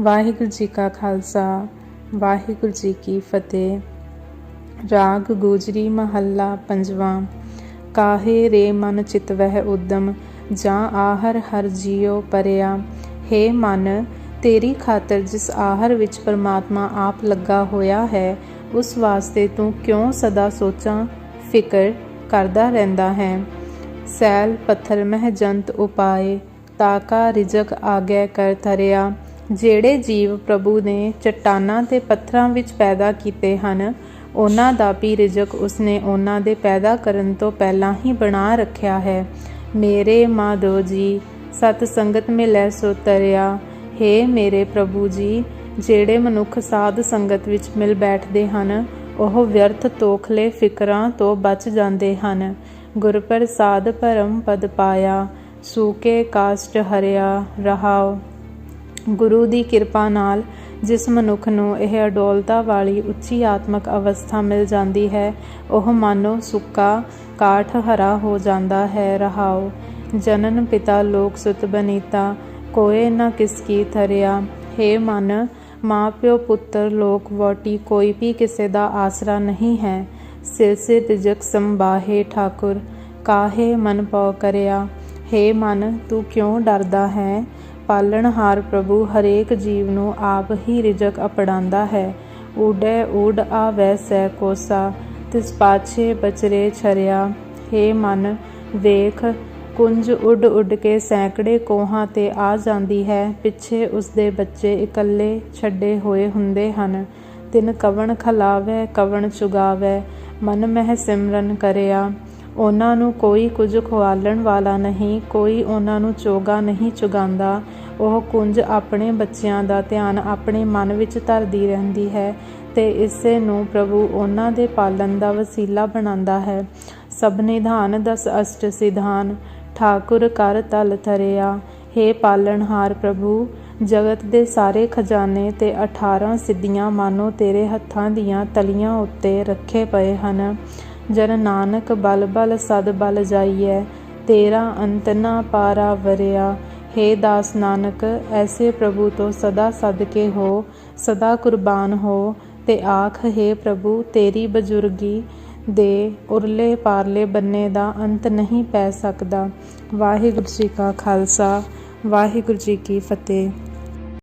ਵਾਹਿਗੁਰੂ ਜੀ ਕਾ ਖਾਲਸਾ, ਵਾਹਿਗੁਰੂ ਜੀ ਕੀ ਫਤਿਹ। ਰਾਗ ਗੂਜਰੀ ਮਹੱਲਾ ਪੰਜਵਾਂ, ਕਾਹੇ ਰੇ ਮਨ ਚਿਤ ਵਹਿ ਉਦਮ ਜਾਂ ਆਹਰ ਹਰ ਜੀਉ ਪਰਿਆ। ਹੇ ਮਨ, ਤੇਰੀ ਖਾਤਰ ਜਿਸ ਆਹਰ ਵਿੱਚ ਪਰਮਾਤਮਾ ਆਪ ਲੱਗਾ ਹੋਇਆ ਹੈ, ਉਸ ਵਾਸਤੇ ਤੂੰ ਕਿਉਂ ਸਦਾ ਸੋਚਾਂ, ਫਿਕਰ ਕਰਦਾ ਰਹਿੰਦਾ ਹੈ। ਸੈਲ ਪੱਥਰ ਮਹਿ ਜੰਤ ਉਪਾਏ ਤਾਕਾ ਰਿਜਕ ਆਗੈ ਕਰ ਤਰਿਆ ਜਿਹੜੇ ਜੀਵ ਪ੍ਰਭੂ ਨੇ ਚਟਾਨਾਂ ਤੇ ਪੱਥਰਾਂ ਵਿੱਚ ਪੈਦਾ ਕੀਤੇ ਹਨ, ਉਹਨਾਂ ਦਾ ਵੀ ਰਿਜਕ ਉਸਨੇ ਉਹਨਾਂ ਦੇ ਪੈਦਾ ਕਰਨ ਤੋਂ ਪਹਿਲਾਂ ਹੀ ਬਣਾ ਰੱਖਿਆ ਹੈ। ਮੇਰੇ ਮਾਧੋ ਜੀ, ਸਤ ਸੰਗਤ ਮਿਲੈ ਸੋ ਤਰਿਆ। ਹੇ ਮੇਰੇ ਪ੍ਰਭੂ ਜੀ, ਜਿਹੜੇ ਮਨੁੱਖ ਸਾਧ ਸੰਗਤ ਵਿੱਚ ਮਿਲ ਬੈਠਦੇ ਹਨ, ਉਹ ਵਿਅਰਥ ਤੋਖਲੇ ਫਿਕਰਾਂ ਤੋਂ ਬਚ ਜਾਂਦੇ ਹਨ। ਗੁਰ ਪ੍ਰਸਾਦ ਪਰਮ ਪਦ ਪਾਇਆ, ਸੂਕੇ ਕਾਸ਼ਟ ਹਰਿਆ ਰਹਾਓ ਗੁਰੂ ਦੀ ਕਿਰਪਾ ਨਾਲ ਜਿਸ ਮਨੁੱਖ ਨੂੰ ਇਹ ਅਡੋਲਤਾ ਵਾਲੀ ਉੱਚੀ ਆਤਮਕ ਅਵਸਥਾ ਮਿਲ ਜਾਂਦੀ ਹੈ, ਉਹ ਮਾਨੋ ਸੁੱਕਾ ਕਾਠ ਹਰਾ ਹੋ ਜਾਂਦਾ ਹੈ ਰਹਾਉ ਜਨਨ ਪਿਤਾ ਲੋਕ ਸੁਤ ਬਨੀਤਾ, ਕੋਏ ਨਾ ਕਿਸ ਕੀ ਥਰਿਆ। हे ਮਨ ਮਾਂ ਪਿਓ ਪੁੱਤਰ ਲੋਕ ਵੋਟੀ ਕੋਈ ਵੀ ਕਿਸੇ ਦਾ ਆਸਰਾ ਨਹੀਂ ਹੈ। ਸਿਰਸੇ ਤਿਜਕ ਰਿਜਕ ਸੰਬਾਹੇ ਠਾਕੁਰ, ਕਾਹੇ ਮਨ ਪਉ ਕਰਿਆ। हे ਮਨ, ਤੂੰ ਕਿਉਂ ਡਰਦਾ ਹੈ? ਪਾਲਣਹਾਰ ਪ੍ਰਭੂ ਹਰੇਕ ਜੀਵ ਨੂੰ ਆਪ ਹੀ ਰਿਜਕ ਅਪੜਾਉਂਦਾ ਹੈ। ਊਡੈ ਊਡ ਆਵੈ ਸੈ ਕੋਸਾ, ਤਿਸ ਪਾਛੇ ਬਚਰੇ ਛਰਿਆ। ਹੇ ਮਨ, ਵੇਖ, ਕੁੰਜ ਉੱਡ ਉੱਡ ਕੇ ਸੈਂਕੜੇ ਕੋਹਾਂ ਤੇ ਆ ਜਾਂਦੀ ਹੈ। ਪਿੱਛੇ ਉਸਦੇ ਬੱਚੇ ਇਕੱਲੇ ਛੱਡੇ ਹੋਏ ਹੁੰਦੇ ਹਨ। ਤਿਨ ਕਵਣ ਖਲਾਵੇ, ਕਵਣ ਚੁਗਾਵੇ, ਮਨ ਮਹਿ ਸਿਮਰਨ ਕਰਿਆ। ਉਹਨਾਂ ਨੂੰ ਕੋਈ ਕੁਝ ਖਵਾਲਣ ਵਾਲਾ ਨਹੀਂ, ਕੋਈ ਉਹਨਾਂ ਨੂੰ ਚੋਗਾ ਨਹੀਂ ਚੁਗਾਉਂਦਾ। ਉਹ ਕੁੰਜ ਆਪਣੇ ਬੱਚਿਆਂ ਦਾ ਧਿਆਨ ਆਪਣੇ ਮਨ ਵਿੱਚ ਧਰਦੀ ਰਹਿੰਦੀ ਹੈ ਤੇ ਇਸੇ ਨੂੰ ਪ੍ਰਭੂ ਉਹਨਾਂ ਦੇ ਪਾਲਣ ਦਾ ਵਸੀਲਾ ਬਣਾਉਂਦਾ ਹੈ। ਸਭ ਨਿਧਾਨ ਦਸ ਅਸ਼ਟ ਸਿਧਾਨ, ਠਾਕੁਰ ਕਰ ਤਲ ਧਰਿਆ। हे ਪਾਲਣਹਾਰ ਪ੍ਰਭੂ, ਜਗਤ ਦੇ ਸਾਰੇ ਖਜ਼ਾਨੇ ਤੇ 18 ਸਿੱਧੀਆਂ ਮਾਨੋ ਤੇਰੇ ਹੱਥਾਂ ਦੀਆਂ ਤਲੀਆਂ ਉੱਤੇ ਰੱਖੇ ਪਏ ਹਨ। ਜਨ ਨਾਨਕ ਬਲ ਬਲ ਸਦ ਬਲ ਜਾਈਐ, ਤੇਰਾ ਅੰਤ ਨਾ ਪਾਰਾ ਵਰਿਆ। हे ਦਾਸ ਨਾਨਕ, ਐਸੇ ਪ੍ਰਭੂ ਤੋਂ ਸਦਾ ਸਦਕੇ ਹੋ, ਸਦਾ ਕੁਰਬਾਨ ਹੋ। ਤੇ ਆਖ, ਹੈ ਪ੍ਰਭੂ, ਤੇਰੀ ਬਜ਼ੁਰਗੀ ਦੇ ਉਰਲੇ ਪਾਰਲੇ ਬੰਨੇ ਦਾ ਅੰਤ ਨਹੀਂ ਪੈ ਸਕਦਾ। ਵਾਹਿਗੁਰੂ ਜੀ ਕਾ ਖਾਲਸਾ, ਵਾਹਿਗੁਰੂ ਜੀ ਕੀ ਫਤਿਹ।